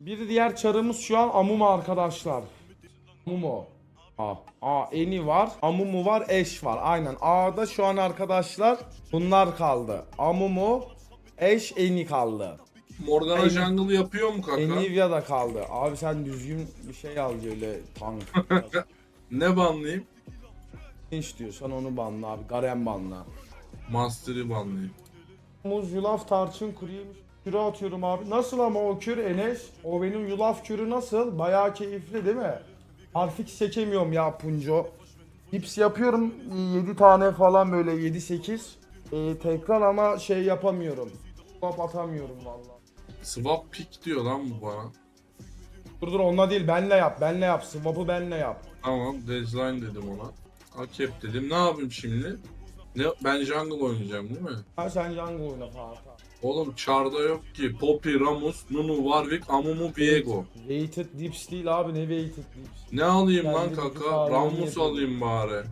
Bir diğer çarımız şu an Amumu arkadaşlar. Amumu. A. A. Eni var. Amumu var. Eş var. Aynen. A'da şu an arkadaşlar bunlar kaldı. Amumu, Eş, Eni kaldı. Morgana Eni- jungle yapıyor mu kanka? Enivia da kaldı. Abi sen düzgün bir şey al öyle tank. Ne banlayayım? ne istiyorsan onu banla abi. Garen banla. Master'ı banlayayım. Muz, yulaf, tarçın, kuru yemiş. Kürü atıyorum abi. Nasıl ama o kür Enes? O benim yulaf kürü nasıl? Bayağı keyifli değil mi? Harfik çekemiyorum ya Punco. Hips yapıyorum 7 tane falan böyle 7-8. Ee, tekrar ama şey yapamıyorum. Swap atamıyorum valla. Swap pick diyor lan bu bana. Dur dur onunla değil benle yap benle yap. Swap'ı benle yap. Tamam deadline dedim ona. Akep dedim. Ne yapayım şimdi? Ne, ben jungle oynayacağım değil mi? Ha sen jungle oyna Fatih. Oğlum çarda yok ki. Poppy, Ramus, Nunu, Warwick, Amumu, Viego. Weighted dips değil abi ne weighted dips. Ne alayım lan Kendi vücut kaka? yapıyor. alayım bari.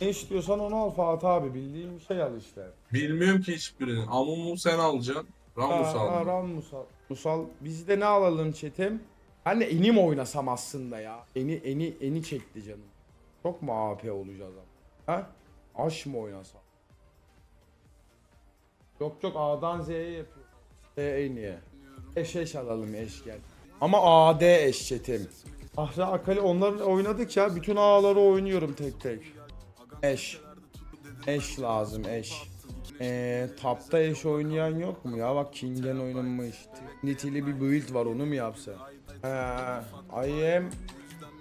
Ne istiyorsan onu al Fatih abi bildiğin bir şey al işte. Bilmiyorum ki hiçbirini. Amumu sen alacaksın. Ramus Ha, al. ha, Ram Musal. Musal. Biz de ne alalım Çetim? Ben de Eni mi oynasam aslında ya? Eni, Eni, Eni çekti canım. Çok mu AP olacağız ama? Ha? Aş mı oynasam? Yok yok A'dan Z'ye yapıyor. E Eni'ye. Eş eş alalım eş gel. Ama AD eş Çetim. Ahra Akali onları oynadık ya. Bütün A'ları oynuyorum tek tek. Eş. Eş lazım eş. Eee tapta eş oynayan yok mu ya? Bak Kingen oynanmış. Nitili bir build var onu mu yapsa? Eee I am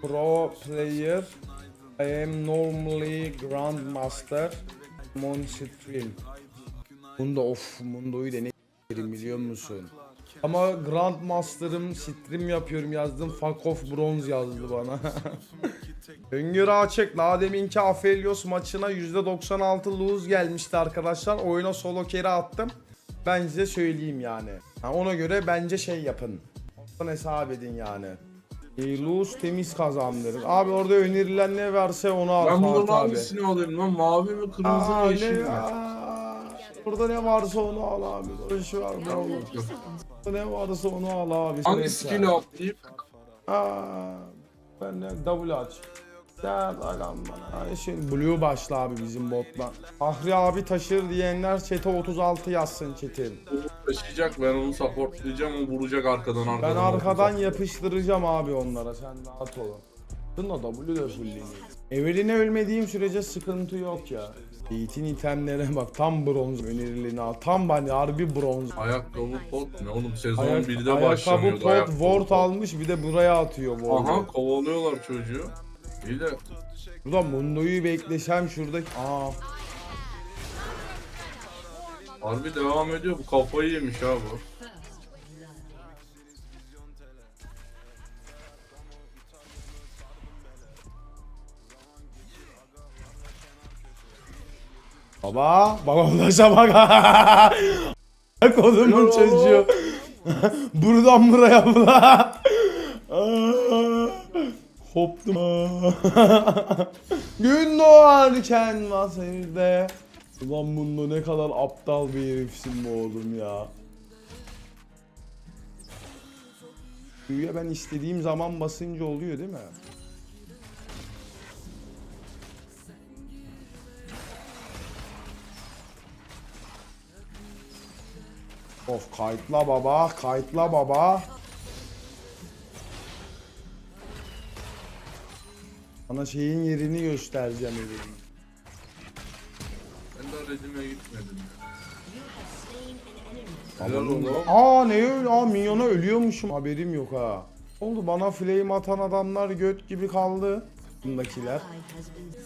pro player. I am normally grandmaster. On Bunda of Mundo'yu da ne biliyor musun? Ama Grandmaster'ım stream yapıyorum yazdım. Fuck off bronze yazdı bana. Öngörü açık. Daha deminki Aphelios maçına %96 lose gelmişti arkadaşlar. Oyuna solo carry attım. Ben size söyleyeyim yani. Ha, ona göre bence şey yapın. Ondan hesap edin yani. E, lose temiz kazandırır. Abi orada önerilen ne varsa onu al Ben bunun hangisini alayım lan? Mavi mi, kırmızı Aa, mı, yeşil ne mi? ya? Burada ne varsa onu al abi. Boş ver be oğlum. Ne varsa onu al abi. Hangi skill'i atlayayım? Aa, ben de W aç. Gel agam bana. Ay Şey, Blue başla abi bizim botla. Ahri abi taşır diyenler chat'e 36 yazsın. O taşıyacak ben onu supportlayacağım o vuracak arkadan arkadan. Ben arkadan yapıştıracağım abi onlara sen rahat olun. Bunda W de fulleniyor. Eveline ölmediğim sürece sıkıntı yok ya. Yiğit'in itemlere bak tam bronz önerilini al. Tam hani harbi bronz. Ayakkabı pot ne oğlum sezon Ayak, 1'de ayakkabı başlamıyordu pot ayakkabı ward pot. almış bir de buraya atıyor ward'u. Aha kovalıyorlar çocuğu. İyi de Burada Mundo'yu beklesem şuradaki... Aa harbi devam ediyor bu kafayı yemiş ha bu. Baba, babam taşa bak. Kolumun çocuğu. Buradan buraya bula. Koptum. Gün doğarken masaydı. Ulan bunda ne kadar aptal bir herifsin bu oğlum ya. Q'ya ben istediğim zaman basınca oluyor değil mi? Of kayıtla baba, kayıtla baba. Sana şeyin yerini göstereceğim evin. Ben de redime gitmedim ya. Helal oğlum. Aa ne öyle? Aa minyona ölüyormuşum. Haberim yok ha. Oldu bana flame atan adamlar göt gibi kaldı. Bundakiler.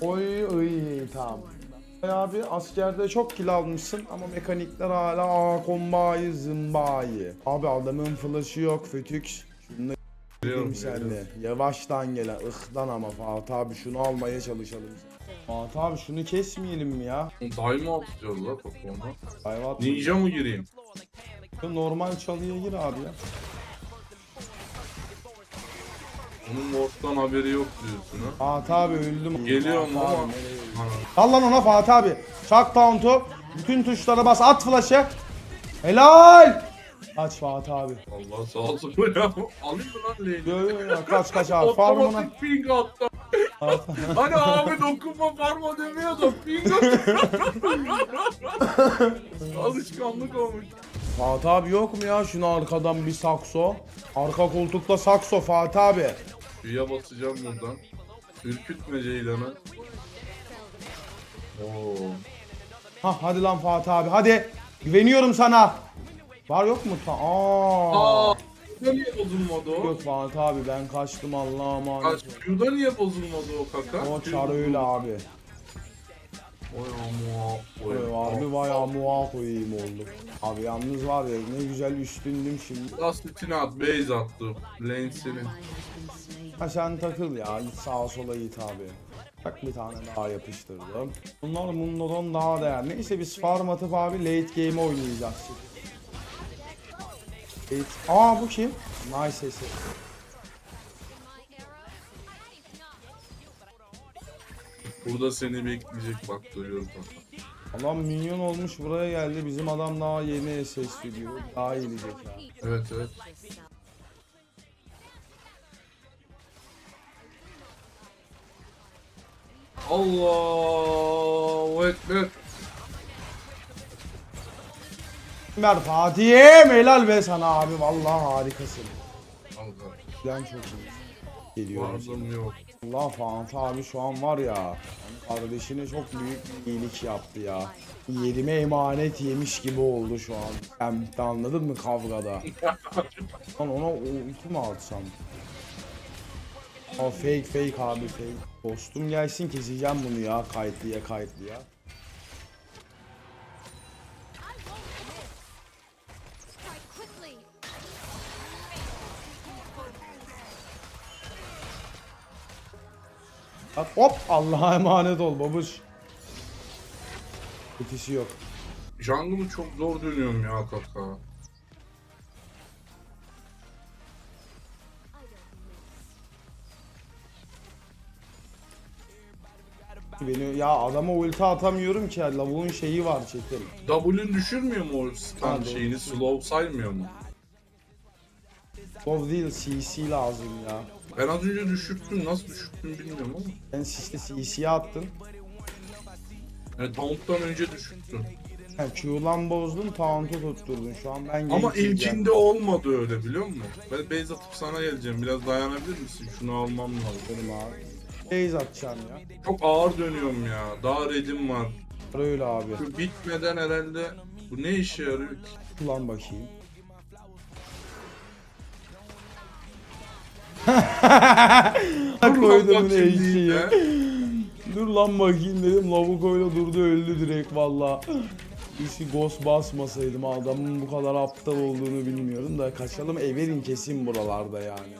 Oy oy tamam. Abi askerde çok kill almışsın ama mekanikler hala aa kombayı zımbayı. Abi adamın flash'ı yok Fötüks. Şunu Biliyorum, senle. Yavaştan gelen ıhtan ama Fatih abi şunu almaya çalışalım. Fatih abi şunu kesmeyelim mi ya? Daima atıyoruz la toplamda. Hayvat. Ninja mı gireyim? Normal çalıya gir abi ya. Onun ward'dan haberi yok diyorsun ha. Fatih abi öldüm. Geliyorum Fatih ama-. Al lan ona Fatih abi. Çak taunt'u. Bütün tuşlara bas. At flash'ı. Helal. Kaç Fatih abi. Allah sağ olsun ya. Alayım mı lan lane'i? Yo yo yo kaç kaç abi. Farmına. Otomatik ping attı. Hani abi dokunma farma demiyordum. Ping attı. Alışkanlık olmuş. Fatih abi yok mu ya? Şunu arkadan bir sakso. Arka koltukta sakso Fatih abi. Suya basacağım buradan. Ürkütme Ceylan'ı. Oo. Ha hadi lan Fatih abi hadi. Güveniyorum sana. Var yok mu? Ta Aa. Aa, niye bozulmadı o? Yok Fatih abi ben kaçtım Allah'a Ha, emanet. Suda niye bozulmadı o kaka? O çar öyle abi. Oy. Oy Böyle harbi bayağı muha koyayım oldu. Abi yalnız var ya ne güzel üstündüm şimdi. Lastitini at, base attı. Lane senin. Ha sen takıl ya sağa sola git abi. Bak bir tane daha yapıştırdım. Bunlar bunlardan daha değerli. Neyse biz farm atıp abi late game oynayacağız. Late... Aa bu kim? Nice sesi. Burada seni bekleyecek bak duyuyorum. Adam minyon olmuş buraya geldi. Bizim adam daha yeni ses diyor. Daha iyi diyecek ya. Evet evet. Allahu Ekber. Ver Fatih'im helal be sana abi vallahi harikasın. Allah. Ben çok iyi. Geliyorum. Yok. Allah Fatih abi şu an var ya kardeşine çok büyük bir iyilik yaptı ya. Yerime emanet yemiş gibi oldu şu an. Sen anladın mı kavgada? Lan ona ulti mi atsam? Aa fake fake abi fake. Dostum gelsin keseceğim bunu ya kayıtlıya kayıtlıya. Bak hop Allah'a emanet ol babuş. Ötesi yok. Jungle'ı çok zor dönüyorum ya kaka. Beni ya adama ulti atamıyorum ki ya lavuğun şeyi var çetin. W'ün düşürmüyor mu o stun Ha, doğru. şeyini? Slow saymıyor mu? Love değil CC lazım ya. Ben az önce düşürttüm. Nasıl düşürttüm bilmiyorum ama. Sen işte CC'ye attın. Yani taunt'tan önce düşürttüm. Ha, Q'lan bozdun, taunt'u tutturdun. Şu an ben Ama gençim ilkinde olmadı öyle biliyor musun? Ben base atıp sana geleceğim. Biraz dayanabilir misin? Şunu almam lazım. Benim abi. Base atacağım ya. Çok ağır dönüyorum ya. Daha redim var. Öyle abi. Şu bitmeden herhalde bu ne işe yarıyor ki? Kullan bakayım. Dur lan Koydum bakayım eşeği. diyeyim ya. Dur lan bakayım dedim. Lavuk öyle durdu öldü direkt valla. Hiç ghost basmasaydım adamın bu kadar aptal olduğunu bilmiyorum da kaçalım Everin kesin buralarda yani.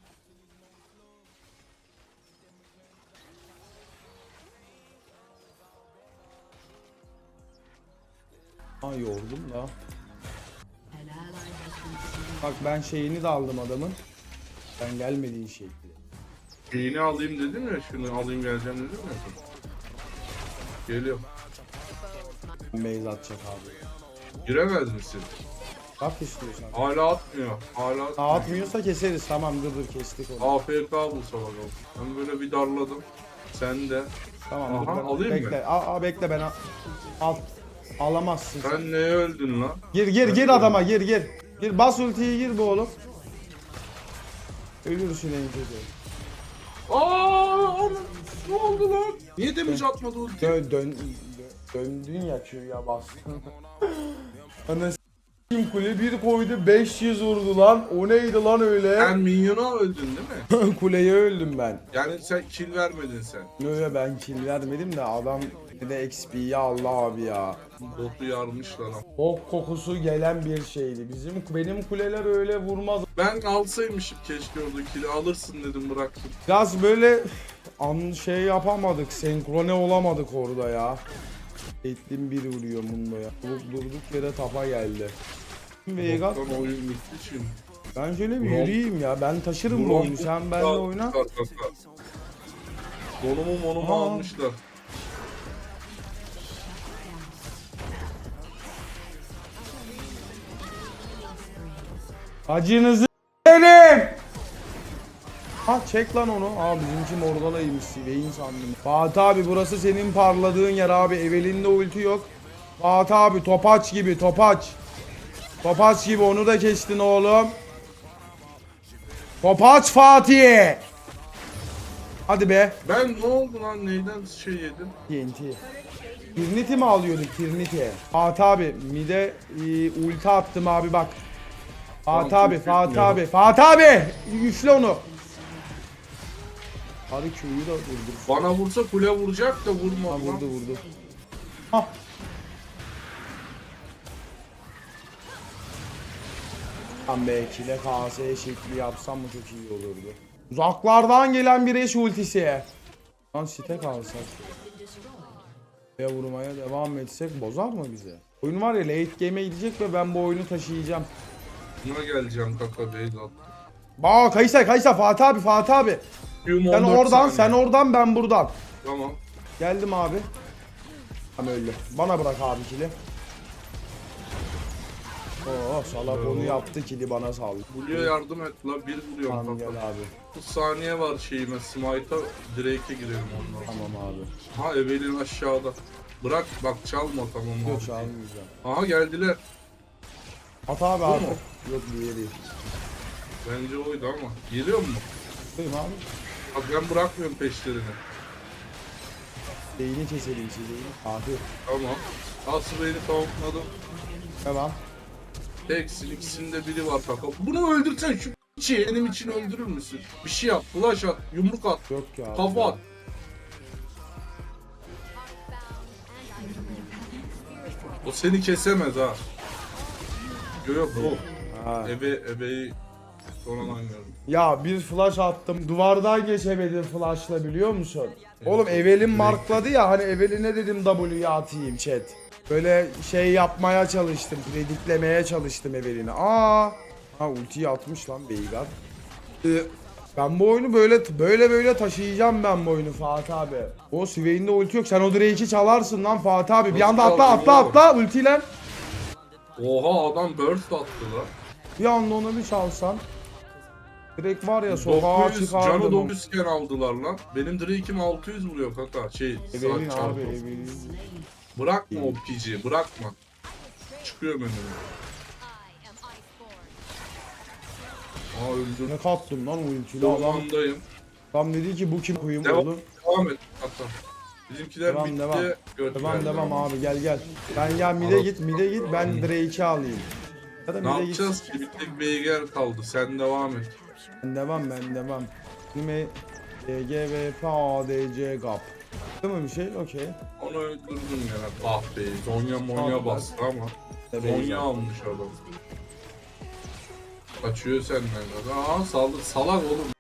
Ha yordum da. Bak ben şeyini de aldım adamın. Ben gelmediğin şekli. Şeyini alayım dedim ya. Şunu alayım geleceğim dedim ya. Geliyor. Maze atacak abi. Giremez misin? Bak istiyorsan. Hala atmıyor. Hala atmıyor. Dağıtmıyorsa keseriz tamam dur dur kestik onu. AFK bulsa bakalım. Ben böyle bir darladım. Sen de. Tamam dur Aha, ben alayım mı? bekle. Aa, aa, bekle ben al. al. Alamazsın. sen. Sen neye öldün lan? Gir gir gir adama gir gir. Gir bas ultiyi gir bu oğlum. Ölürsün en kötü. Aa, ne oldu lan? Niye damage atmadı ulti? Dön, dön, dön- döndün ya Q'ya bastın. Ana s**eyim kule bir koydu 500 vurdu lan. O neydi lan öyle? Sen minyona öldün değil mi? Kuleye öldüm ben. Yani sen kill vermedin sen. Yo ben kill vermedim de adam bir de XP'yi Allah abi ya. Botu yarmışlar ama. Bok kokusu gelen bir şeydi. Bizim benim kuleler öyle vurmaz. Ben alsaymışım keşke orada kill'i alırsın dedim bıraktım. Biraz böyle an şey yapamadık. Senkrone olamadık orada ya. Etlim bir vuruyor bunda ya. Durduk, yere tapa geldi. Bottan oyun bitti şimdi. ben şöyle bir yürüyeyim ya. Ben taşırım bu oyunu. Sen benimle oyna. Donumu monumu Aa. almışlar. Acınızı benim. Ha çek lan onu. Aa bizimki Morgana'ymış. Beyin sandım. Fatih abi burası senin parladığın yer abi. Evelinde ulti yok. Fatih abi topaç gibi topaç. Topaç gibi onu da kestin oğlum. Topaç Fatih. Hadi be. Ben ne oldu lan neyden şey yedim? TNT. Trinity mi alıyorduk Trinity? Fatih abi mide e, ulti attım abi bak. Fatih abi Fatih abi Fatih abi güçle onu. Hadi Q'yu da vurdu. Bana vursa kule vuracak da Ha, vurma lan. vurdu vurdu. Hah. Lan belki de KS şekli yapsam mı çok iyi olurdu. Uzaklardan gelen bir eş ultisi. Lan site kalsak. Ya vurmaya devam etsek bozar mı bize? Oyun var ya late game'e gidecek ve ben bu oyunu taşıyacağım. Buna geleceğim kaka beyz at. Bak Kaysa Kaysa Fatih abi Fatih abi. Sen oradan sen oradan ben buradan. Tamam. Geldim abi. Tam öldü. Bana bırak abi kili. Oo salak onu yaptı kili bana saldı. Blue'ya yardım et la bir vuruyorum Tamam kaka. gel abi. 30 saniye var şeyime Smite'a Drake'e girelim ondan. Tamam abi. Ha Evelyn aşağıda. Bırak bak çalma tamam Yok abi. çalmayacağım. Aha geldiler. At abi abi. Yok diğeri. Bence oydu ama. Geliyor mu? Buyurun abi. Bak ben bırakmıyorum peşlerini. Beyni keselim sizi. Abi. Tamam. Asra'yı tamamladım. Tamam. Teksin ikisinde biri var kaka. Bunu öldürsen şu içi benim için öldürür müsün? Bir şey yap. Flash at. Yumruk at. Yok ya. Kafa at. O seni kesemez ha. Yok yok bu. Ha. Ebe, ebeyi sonradan gördüm. Ya bir flash attım. Duvardan geçemedim flashla biliyor musun? Oğlum Evelin markladı ya hani Evelin'e dedim W'yu atayım chat. Böyle şey yapmaya çalıştım. Prediklemeye çalıştım Evelin'i. Aa! Ha ultiyi atmış lan Veigar. Ee, ben bu oyunu böyle böyle böyle taşıyacağım ben bu oyunu Fatih abi. O Swain'de ulti yok. Sen o Drake'i çalarsın lan Fatih abi. Bir anda atla atla atla ultiyle. Oha adam burst attı la. Bir anda onu bir çalsan. Direkt var ya sokağa 900, canı çıkardım. 900 iken aldılar lan. Benim Drake'im 600 vuruyor kaka. Şey, Evelin saat abi çarpı. Evelin. Bırakma o pici, bırakma. Çıkıyorum önüme. Aa öldüm. Ne kattım lan o ultiyle adam. Adam dedi ki bu kim koyayım Devam, oğlum. devam et hatta. Bizimkiler Devam, bitti. devam. gördüler. Devam devam abi gel gel. Ben gel mide git mide git ben Drake'i alayım. Ya da Ne mide git. yapacağız ki? Bir tek Beyger kaldı. Sen devam et. Ben devam ben devam. Şimdi GVP ADC GAP. Değil mi bir şey? Okey. Onu öldürdüm ya. Ah be. Zonya Monya bastı ama. Zonya almış adam. Kaçıyor senden. Aa saldır. Salak oğlum.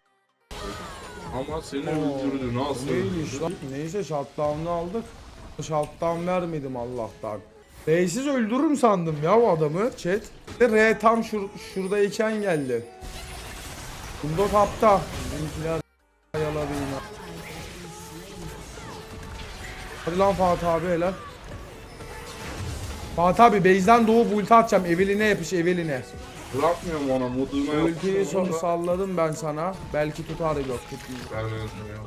Ama seni öldürdü. Nasıl Neymiş lan? Neyse shutdown'u aldık. Shutdown vermedim Allah'tan. R'siz öldürürüm sandım ya o adamı chat. R tam şur şuradayken geldi. Bunda tapta. Bizimkiler yaladı yine. Hadi lan Fatih abi helal. Fatih abi base'den doğup ulti atacağım. Eveline yapış Eveline. Bırakmıyorum ona. Moduna Ultiyi son salladım ben sana. Belki tutar yok tutmuyor. Vermedim ya.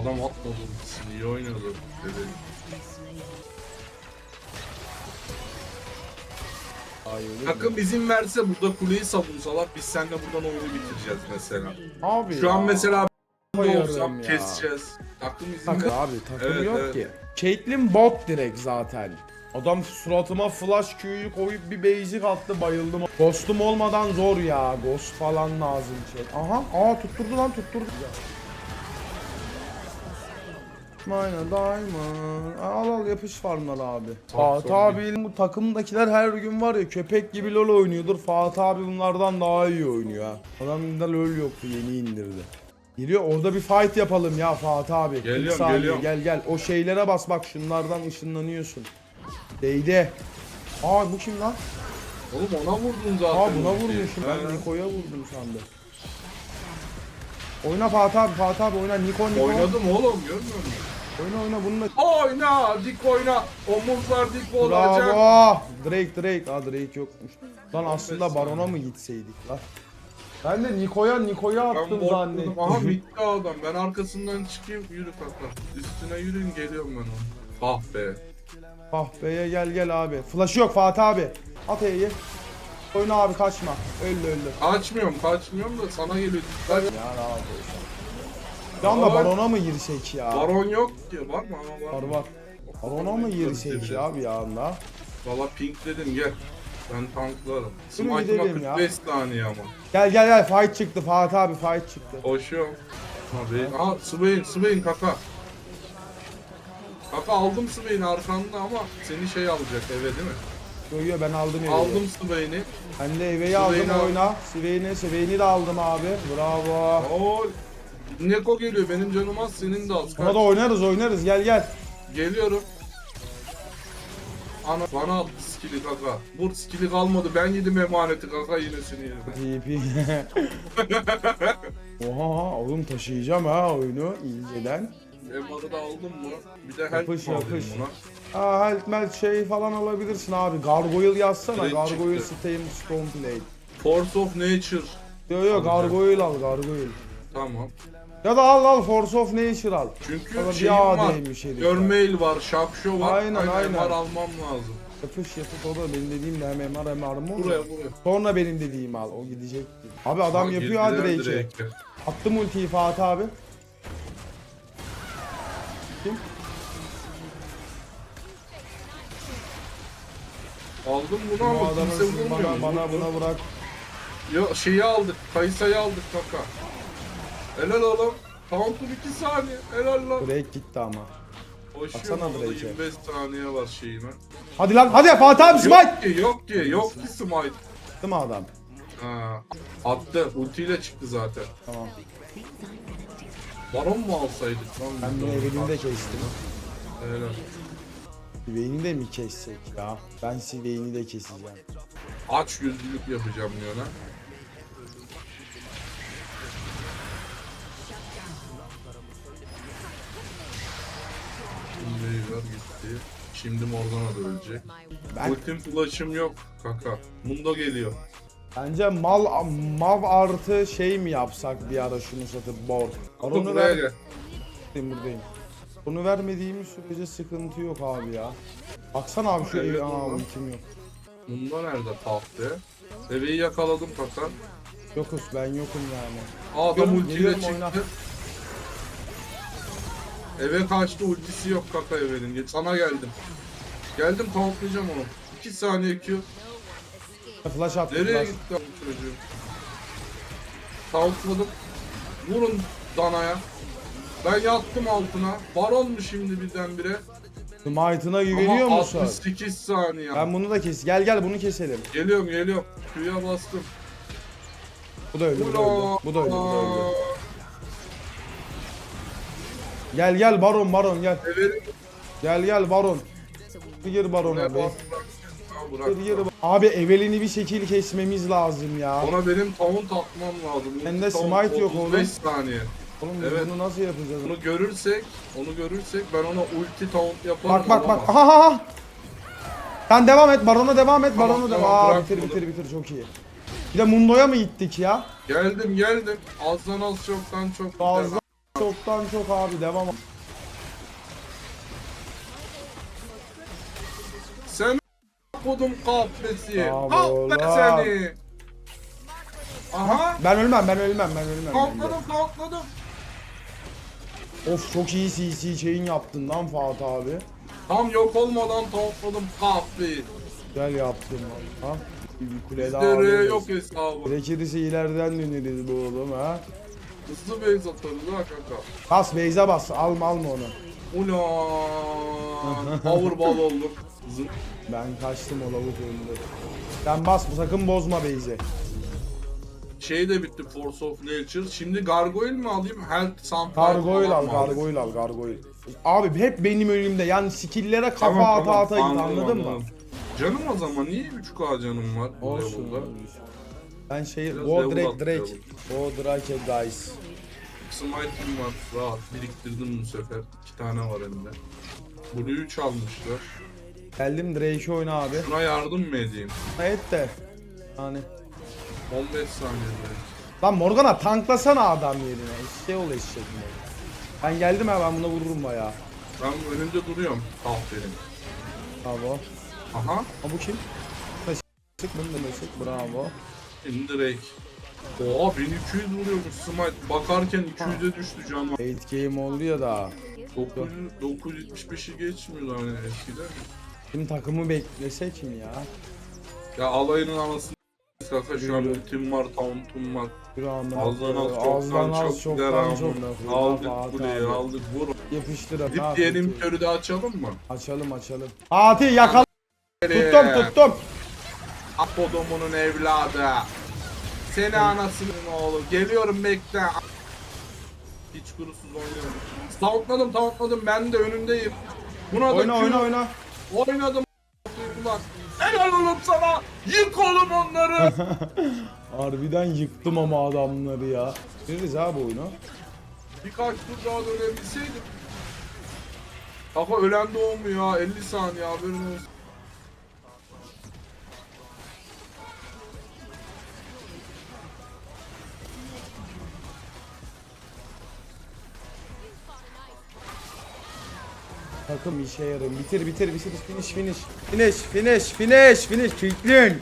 Adam atmadı ultisini. iyi oynadı. Dedi. Takım izin verse burada kuleyi savunsalar biz seninle buradan oyunu bitireceğiz mesela. Abi Şu an ya. mesela Koyarım olsam ya. keseceğiz. Takım izin Takım ver. abi takım Evet, yok evet. ki. Caitlyn bot direkt zaten. Adam suratıma flash Q'yu koyup bir basic attı bayıldım. Ghost'um olmadan zor ya. Ghost falan lazım şey. Aha, aa tutturdu lan tutturdu. Aynen diamond. Al al yapış farmlar abi. Fatih abi bu takımdakiler her gün var ya köpek gibi LoL oynuyordur. Fatih abi bunlardan daha iyi oynuyor ha. Adamda LoL yoktu yeni indirdi. Geliyor orada bir fight yapalım ya Fatih abi. Geliyorum, geliyorum. Gel gel o şeylere bas bak şunlardan ışınlanıyorsun. Değdi. Aa bu kim lan? Oğlum ona vurdun zaten. Aa buna vurmuşum. Ben. Niko'ya vurdum sandım. Oyna Fatih abi Fatih abi oyna Niko Niko. Oynadım oğlum görmüyor musun? Oyna oyna bununla. Oyna dik oyna. Omuzlar dik olacak. Bravo. Drake Drake. Aa Drake yokmuş. Lan aslında Baron'a mı gitseydik lan? Ben de Niko'ya Niko'ya attım zannettim. Aha bitti adam. Ben arkasından çıkayım. Yürü kanka. Üstüne yürüyün geliyorum ben ona. Ah be. Ah beye gel gel abi. Flash yok Fatih abi. At E'yi. Oyna abi kaçma. Öldü öldü. Kaçmıyorum kaçmıyorum da sana geliyor. Dikkat. Ya yapıyorsun? Bir anda Baron'a mı girsek ya? Baron yok ki. Var mı? Ama var. Var. Baron'a mı girsek ya bir anda? Valla pink dedim gel. Ben tanklarım. Yürü Smite'ıma gidelim ya. 45 saniye ama. Gel gel gel fight çıktı Fatih abi fight çıktı. Koşuyorum. Abi. Aha Swain, Swain kaka. Kaka aldım Swain'i arkanda ama seni şey alacak eve değil mi? Yo yo ben aldım evi. Aldım Swain'i. Ben de eveyi aldım Swain'i al. oyna. Swain'i Swain'i de aldım abi. Bravo. Oo. Neko geliyor benim canım az senin de az. Kaç. da oynarız oynarız gel gel. Geliyorum. Ana bana attı skill'i kaka. Vur skill'i kalmadı ben yedim emaneti kaka yine seni yedim. TP. Oha oğlum taşıyacağım ha oyunu inceden. MR'ı da aldım mı? Bir de help Yapış, mi alayım yapış. buna? Aa health melt şey falan alabilirsin abi. Gargoyle yazsana. Direkt Gargoyle çıktı. Stem Stoneblade. Force of Nature. Yo yo. Gargoyle al Gargoyle. Tamam. Ya da al al Force of Nature al. Çünkü Bana bir şeyim var. AD'ymiş herif ya. Var, şapşo var. Aynen, aynen. MR almam lazım. Yapış yapış o da benim dediğim de hem MR hem armor. Buraya buraya. Sonra benim dediğim al. O gidecek. Abi adam Ha, yapıyor ha girdiler Drake'i. Drake'e. Attım ultiyi Fatih abi. Kim? Aldım bunu Bu ama adamı kimse siz vurmuyor. bana, bana buna bırak. Yo, şeyi aldık. Kayısayı aldık kaka. Helal oğlum. Counter 2 saniye. Helal lan. Drake gitti ama. Baksana orada Drake'e. 25 saniye var şeyime. Hadi lan hadi Fatih abi smite. Yok ki yok ki yok ki smite. Değil mi adam? Ha, attı. Ultiyle çıktı zaten. Tamam. Baron mu alsaydık lan? Ben bunu de? Evelyn'i de kestim. Helal. Siveyni de mi kessek ya? Ben Siveyni de keseceğim. Aç gözlülük yapacağım yana. Şimdi Veigar gitti. Şimdi Morgana da ölecek. Ben Ultim flash'ım yok kaka. Mundo geliyor. Bence mal mav artı şey mi yapsak bir ara şunu satıp bor. Onu ver. gel. Buradayım. Bunu vermediğimiz sürece sıkıntı yok abi ya. Baksana abi şu Evet, evi. Aa ultim yok. Mundo nerede tahtı? Eveyi yakaladım kaka. Yokuz ben yokum yani. Aa, Adam ultiyle çıktı. oyna. Eve kaçtı ultisi yok kaka Eve'nin. Ge- Sana geldim. Geldim tauntlayacağım onu. 2 saniye Q. Flash attı Nereye flash. gitti bu çocuğum? Tauntladım. Vurun danaya. Ben yattım altına. Baron mu şimdi birdenbire? Smite'ına güveniyor Ama musun? 68 saniye. Ben bunu da kes. Gel gel bunu keselim. Geliyorum geliyorum. Q'ya bastım. Bu da öldü, bu da öldü. Bu da öldü, bu da öldü. Gel gel baron baron gel. Everin Gel gel baron. Bir gir barona buraya be. Bırak. Abi Evelyn'i bir şekil kesmemiz lazım ya. Ona benim taunt atmam lazım. Bende smite yok 35 oğlum. saniye. Oğlum Evet. bunu nasıl yapacağız? Onu görürsek, onu görürsek ben ona ulti taunt yaparım. Bak bak bak. Aha aha. Sen devam et barona devam et Tamam, barona devam. tamam, Aa bitir bunu. bitir bitir çok iyi. Bir de Mundo'ya mı gittik ya? Geldim geldim. Azdan az çoktan çok. Fazla çoktan çok abi devam. Kodum Kahve lan. seni. Aha. Ben ölmem ben ölmem ben ölmem. Kalkladım kalkladım. Of çok iyi CC chain yaptın lan Fatih abi. Tam yok olmadan topladım kahveyi. Güzel yaptın lan. Ha? Bir kule daha alırız. yok hesabı. Gerekirse ileriden döneriz bu oğlum ha. Hızlı base atarız ha kaka. Bas Beyza bas alma alma onu. Ulan. Powerball olduk. Ben kaçtım o lavuk öldü. Sen bas sakın bozma Beyze. Şey de bitti Force of Nature. Şimdi Gargoyle mi alayım? Health Sunfire Gargoyle al gargoyle al gargoyle. Abi hep benim önümde yani skill'lere kafa Tamam, ata tamam, ata git anladım, anladın mı? anladım. Canım o zaman niye 3K canım var bu Olsun. level'da? Ben şey Biraz Go Drake Drake. level. Go Drake guys. Smite'im var. Rahat biriktirdim bu sefer. İki tane var elimde. Blue'yu çalmışlar. Geldim Drake oyna abi. Şuna yardım mı edeyim? Et de. Yani. 15 saniyede. Lan Morgana tanklasana adam yerine. İşte ol eşek. Ben geldim ha ben buna vururum baya. Ben önünde duruyorum. Benim. Bravo. Aha. Ha bu kim? Sık bunu sık. Bravo. Şimdi Drake. Oha 1200 vuruyormuş Smite. Bakarken 200'e düştü canım. 8 game oldu ya da. 900, 975'i geçmiyor hani eskiden. Şimdi takımı beklesek mi ya? Ya alayının anasını Kaka şu an ultim var, tauntum var. Bir anda Azdan az çoktan çok deram. çok Aldık kuleyi aldık vur. Yapıştır abi. Gidip diyelim körü de açalım mı? Açalım açalım. Fatih yakala. Tuttum tuttum. Apodomunun evladı. Seni anasının oğlu. Geliyorum bekle. Hiç kurusuz oynuyorum. Tauntladım tauntladım ben de önündeyim. Buna da Oyna oyna oyna. Oynadım. Ulan. Helal oğlum sana. Yık oğlum onları. Harbiden yıktım ama adamları ya. Veririz abi oyunu. Birkaç tur daha dönebilseydim. Kafa ölen doğmuyor ya 50 saniye haberin olsun. Takım işe yarıyor. Bitir bitir bitir finish finish. Finish finish finish finish. Quickling.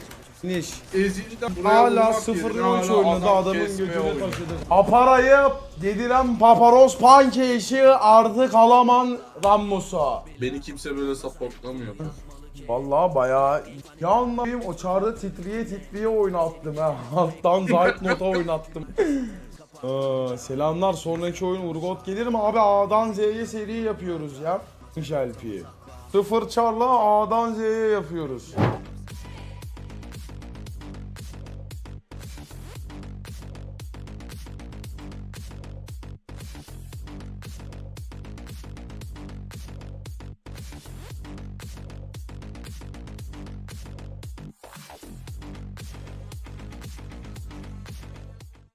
Finish. Ezici'den Hala vurmak 0 yerine 3 hala oynadı adam adamın oynuyor. taşıdı. Aparayı yediren paparos pankeşi artık alaman Rammus'a. Beni kimse böyle supportlamıyor. Vallahi bayağı ya anlayayım o çarda titriye titriye oynattım ha. Alttan zayıf nota oynattım. Aa, selamlar sonraki oyun Urgot gelir mi abi A'dan Z'ye seri yapıyoruz ya. Şelpi. Sıfır çarla A'dan Z'ye yapıyoruz.